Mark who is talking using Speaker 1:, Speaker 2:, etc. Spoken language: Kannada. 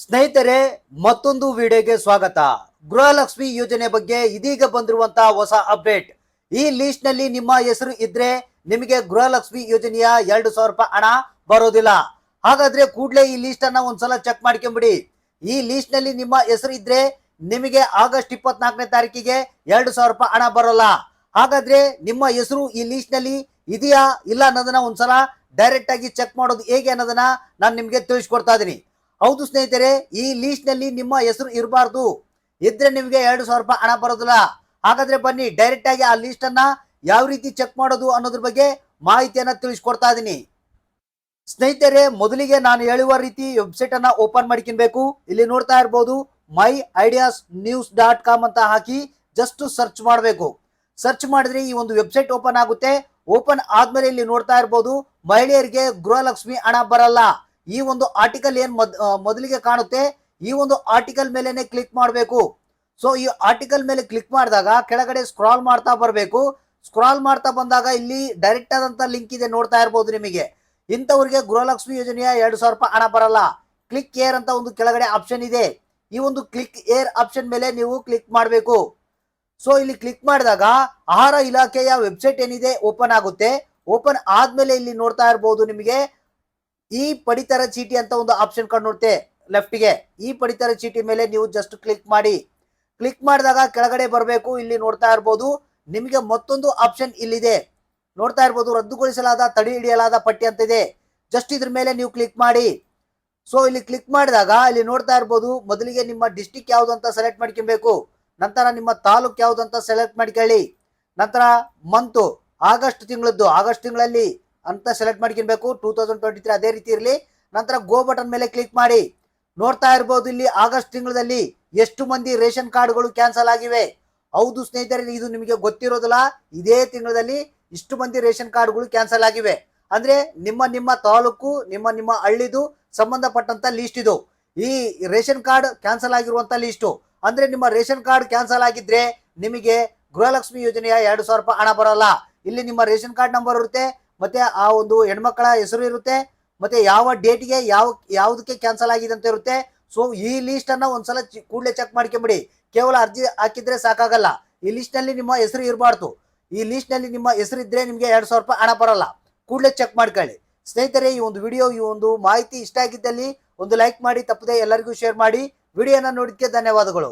Speaker 1: ಸ್ನೇಹಿತರೆ, ಮತ್ತೊಂದು ವಿಡಿಯೋಗೆ ಸ್ವಾಗತ. ಗೃಹಲಕ್ಷ್ಮಿ ಯೋಜನೆ ಬಗ್ಗೆ ಇದೀಗ ಬಂದಿರುವಂತ ಹೊಸ ಅಪ್ಡೇಟ್. ಈ ಲಿಸ್ಟ್ನಲ್ಲಿ ನಿಮ್ಮ ಹೆಸರು ಇದ್ರೆ ನಿಮಗೆ ಗೃಹಲಕ್ಷ್ಮಿ ಯೋಜನೆಯ ಎರಡು ಸಾವಿರ ರೂಪಾಯಿ ಹಣ ಬರೋದಿಲ್ಲ. ಹಾಗಾದ್ರೆ ಕೂಡಲೇ ಈ ಲಿಸ್ಟ್ ಅನ್ನ ಒಂದ್ಸಲ ಚೆಕ್ ಮಾಡ್ಕೊಂಬಿಡಿ. ಈ ಲಿಸ್ಟ್ನಲ್ಲಿ ನಿಮ್ಮ ಹೆಸರು ಇದ್ರೆ ನಿಮಗೆ ಆಗಸ್ಟ್ ಇಪ್ಪತ್ನಾಲ್ಕನೇ ತಾರೀಕಿಗೆ ಎರಡು ಸಾವಿರ ರೂಪಾಯಿ ಹಣ ಬರೋಲ್ಲ. ಹಾಗಾದ್ರೆ ನಿಮ್ಮ ಹೆಸರು ಈ ಲಿಸ್ಟ್ನಲ್ಲಿ ಇದೆಯಾ ಇಲ್ಲ ಅನ್ನೋದನ್ನ ಒಂದ್ಸಲ ಡೈರೆಕ್ಟ್ ಆಗಿ ಚೆಕ್ ಮಾಡೋದು ಹೇಗೆ ಅನ್ನೋದನ್ನ ನಾನು ನಿಮಗೆ ತಿಳಿಸ್ಕೊಡ್ತಾ ಇದೀನಿ. ಹೌದು ಸ್ನೇಹಿತರೆ, ಈ ಲೀಸ್ಟ್ನಲ್ಲಿ ನಿಮ್ಮ ಹೆಸರು ಇರಬಾರ್ದು. ಇದ್ರೆ ನಿಮಗೆ ಎರಡು ಸಾವಿರ ರೂಪಾಯಿ ಹಣ ಬರೋದಿಲ್ಲ. ಹಾಗಾದ್ರೆ ಬನ್ನಿ ಡೈರೆಕ್ಟ್ ಆಗಿ ಆ ಲೀಸ್ಟ್ ಅನ್ನ ಯಾವ ರೀತಿ ಚೆಕ್ ಮಾಡೋದು ಅನ್ನೋದ್ರ ಬಗ್ಗೆ ಮಾಹಿತಿಯನ್ನ ತಿಳಿಸ್ಕೊಡ್ತಾ ಇದೀನಿ. ಸ್ನೇಹಿತರೆ, ಮೊದಲಿಗೆ ನಾನು ಹೇಳುವ ರೀತಿ ವೆಬ್ಸೈಟ್ ಅನ್ನ ಓಪನ್ ಮಾಡ್ಕೊಬೇಕು ಇಲ್ಲಿ ನೋಡ್ತಾ ಇರ್ಬೋದು my ideas news dot com ಅಂತ ಹಾಕಿ ಜಸ್ಟ್ ಸರ್ಚ್ ಮಾಡಬೇಕು. ಸರ್ಚ್ ಮಾಡಿದ್ರೆ ಈ ಒಂದು ವೆಬ್ಸೈಟ್ ಓಪನ್ ಆಗುತ್ತೆ. ಓಪನ್ ಆದ್ಮೇಲೆ ಇಲ್ಲಿ ನೋಡ್ತಾ ಇರ್ಬೋದು, ಮಹಿಳೆಯರಿಗೆ ಗೃಹಲಕ್ಷ್ಮಿ ಹಣ ಬರಲ್ಲ. ಈ ಒಂದು ಆರ್ಟಿಕಲ್ ಏನ್ ಮೊದ್ ಮೊದಲಿಗೆ ಕಾಣುತ್ತೆ? ಈ ಒಂದು ಆರ್ಟಿಕಲ್ ಮೇಲೆನೆ ಕ್ಲಿಕ್ ಮಾಡಬೇಕು. ಸೊ ಈ ಆರ್ಟಿಕಲ್ ಮೇಲೆ ಕ್ಲಿಕ್ ಮಾಡಿದಾಗ ಕೆಳಗಡೆ ಸ್ಕ್ರಾಲ್ ಮಾಡ್ತಾ ಬರಬೇಕು. ಸ್ಕ್ರಾಲ್ ಮಾಡ್ತಾ ಬಂದಾಗ ಇಲ್ಲಿ ಡೈರೆಕ್ಟ್ ಆದಂತ ಲಿಂಕ್ ಇದೆ ನೋಡ್ತಾ ಇರ್ಬೋದು ನಿಮಗೆ. ಇಂಥವರಿಗೆ ಗೃಹಲಕ್ಷ್ಮಿ ಯೋಜನೆಯ ಎರಡು ಸಾವಿರ ರೂಪಾಯಿ ಹಣ ಬರಲ್ಲ. ಕ್ಲಿಕ್ ಏರ್ ಅಂತ ಒಂದು ಕೆಳಗಡೆ ಆಪ್ಷನ್ ಇದೆ. ಈ ಒಂದು ಕ್ಲಿಕ್ ಏರ್ ಆಪ್ಷನ್ ಮೇಲೆ ನೀವು ಕ್ಲಿಕ್ ಮಾಡಬೇಕು. ಸೊ ಇಲ್ಲಿ ಕ್ಲಿಕ್ ಮಾಡಿದಾಗ ಆಹಾರ ಇಲಾಖೆಯ ವೆಬ್ಸೈಟ್ ಏನಿದೆ? ಓಪನ್ ಆಗುತ್ತೆ. ಓಪನ್ ಆದ್ಮೇಲೆ ಇಲ್ಲಿ ನೋಡ್ತಾ ಇರಬಹುದು ನಿಮಗೆ. ಈ ಪಡಿತರ ಚೀಟಿ ಅಂತ ಒಂದು ಆಪ್ಷನ್ ಕಂಡುತ್ತೆ ಲೆಫ್ಟ್ಗೆ ಈ ಪಡಿತರ ಚೀಟಿ ಮೇಲೆ ನೀವು ಜಸ್ಟ್ ಕ್ಲಿಕ್ ಮಾಡಿ. ಕ್ಲಿಕ್ ಮಾಡಿದಾಗ ಕೆಳಗಡೆ ಬರಬೇಕು, ಇಲ್ಲಿ ನೋಡ್ತಾ ಇರ್ಬೋದು. ನಿಮಗೆ ಮತ್ತೊಂದು ಆಪ್ಷನ್ ಇಲ್ಲಿದೆ. ನೋಡ್ತಾ ಇರ್ಬೋದು, ರದ್ದುಗೊಳಿಸಲಾದ, ತಡೆ ಹಿಡಿಯಲಾದ ಪಟ್ಟಿ ಅಂತ ಇದೆ. ಜಸ್ಟ್ ಇದ್ರ ಮೇಲೆ ನೀವು ಕ್ಲಿಕ್ ಮಾಡಿ. ಸೊ ಇಲ್ಲಿ ಕ್ಲಿಕ್ ಮಾಡಿದಾಗ, ಇಲ್ಲಿ ನೋಡ್ತಾ ಇರ್ಬೋದು, ಮೊದಲಿಗೆ ನಿಮ್ಮ ಡಿಸ್ಟಿಕ್ ಯಾವ್ದು ಅಂತ ಸೆಲೆಕ್ಟ್ ಮಾಡ್ಕೊಬೇಕು. ನಂತರ ನಿಮ್ಮ ತಾಲೂಕ್ ಯಾವ್ದು ಅಂತ ಸೆಲೆಕ್ಟ್ ಮಾಡ್ಕೊಳ್ಳಿ. ನಂತರ ಮಂತು ಆಗಸ್ಟ್ ತಿಂಗಳದ್ದು, ಆಗಸ್ಟ್ ತಿಂಗಳಲ್ಲಿ. ಅಂತ ಸೆಲೆಕ್ಟ್ ಮಾಡ್ಕೊಬೇಕು ಟೂ ತೌಸಂಡ್ ಟ್ವೆಂಟಿ ತ್ರೀ ಅದೇ ರೀತಿ ಇರಲಿ. ನಂತರ ಗೋ ಬಟನ್ ಮೇಲೆ ಕ್ಲಿಕ್ ಮಾಡಿ. ನೋಡ್ತಾ ಇರ್ಬೋದು ಇಲ್ಲಿ ಆಗಸ್ಟ್ ತಿಂಗಳಲ್ಲಿ ಎಷ್ಟು ಮಂದಿ ರೇಷನ್ ಕಾರ್ಡ್ಗಳು ಕ್ಯಾನ್ಸಲ್ ಆಗಿವೆ. ಹೌದು ಸ್ನೇಹಿತರೆ, ಇದು ನಿಮಗೆ ಗೊತ್ತಿರೋದಿಲ್ಲ. ಇದೇ ತಿಂಗಳಲ್ಲಿ ಇಷ್ಟು ಮಂದಿ ರೇಷನ್ ಕಾರ್ಡ್ಗಳು ಕ್ಯಾನ್ಸಲ್ ಆಗಿವೆ. ಅಂದ್ರೆ ನಿಮ್ಮ ನಿಮ್ಮ ತಾಲೂಕು, ನಿಮ್ಮ ನಿಮ್ಮ ಹಳ್ಳಿದು ಸಂಬಂಧಪಟ್ಟಂತ ಲಿಸ್ಟ್ ಇದು. ಈ ರೇಷನ್ ಕಾರ್ಡ್ ಕ್ಯಾನ್ಸಲ್ ಆಗಿರುವಂತ ಲಿಸ್ಟು ಅಂದ್ರೆ ನಿಮ್ಮ ರೇಷನ್ ಕಾರ್ಡ್ ಕ್ಯಾನ್ಸಲ್ ಆಗಿದ್ರೆ ನಿಮಗೆ ಗೃಹಲಕ್ಷ್ಮಿ ಯೋಜನೆಯ ಎರಡು ಸಾವಿರ ರೂಪಾಯಿ ಹಣ ಬರಲ್ಲ. ಇಲ್ಲಿ ನಿಮ್ಮ ರೇಷನ್ ಕಾರ್ಡ್ ನಂಬರ್ ಇರುತ್ತೆ. ಮತ್ತೆ ಆ ಒಂದು ಹೆಣ್ಮಕ್ಳ ಹೆಸರು ಇರುತ್ತೆ, ಮತ್ತೆ ಯಾವ ಡೇಟ್ಗೆ ಯಾವ, ಯಾವುದಕ್ಕೆ ಕ್ಯಾನ್ಸಲ್ ಆಗಿದೆ ಅಂತ ಇರುತ್ತೆ. ಸೊ ಈ ಲಿಸ್ಟ್ ಅನ್ನ ಒಂದ್ಸಲ ಕೂಡಲೇ ಚೆಕ್ ಮಾಡ್ಕೊಂಬಿಡಿ. ಕೇವಲ ಅರ್ಜಿ ಹಾಕಿದ್ರೆ ಸಾಕಾಗಲ್ಲ. ಈ ಲಿಸ್ಟ್ನಲ್ಲಿ ನಿಮ್ಮ ಹೆಸರು ಇರಬಾರ್ದು. ಈ ಲಿಸ್ಟ್ನಲ್ಲಿ ನಿಮ್ಮ ಹೆಸರು ಇದ್ರೆ ನಿಮಗೆ ಎರಡ್ ಸಾವಿರ ರೂಪಾಯಿ ಹಣ ಬರಲ್ಲ. ಕೂಡಲೇ ಚೆಕ್ ಮಾಡ್ಕೊಳ್ಳಿ. ಸ್ನೇಹಿತರೆ, ಈ ಒಂದು ವಿಡಿಯೋ ಈ ಒಂದು ಮಾಹಿತಿ ಇಷ್ಟ ಆಗಿದ್ದಲ್ಲಿ ಒಂದು ಲೈಕ್ ಮಾಡಿ, ತಪ್ಪದೆ ಎಲ್ಲರಿಗೂ ಶೇರ್ ಮಾಡಿ. ವಿಡಿಯೋನ ನೋಡಿದ್ಕೆ ಧನ್ಯವಾದಗಳು.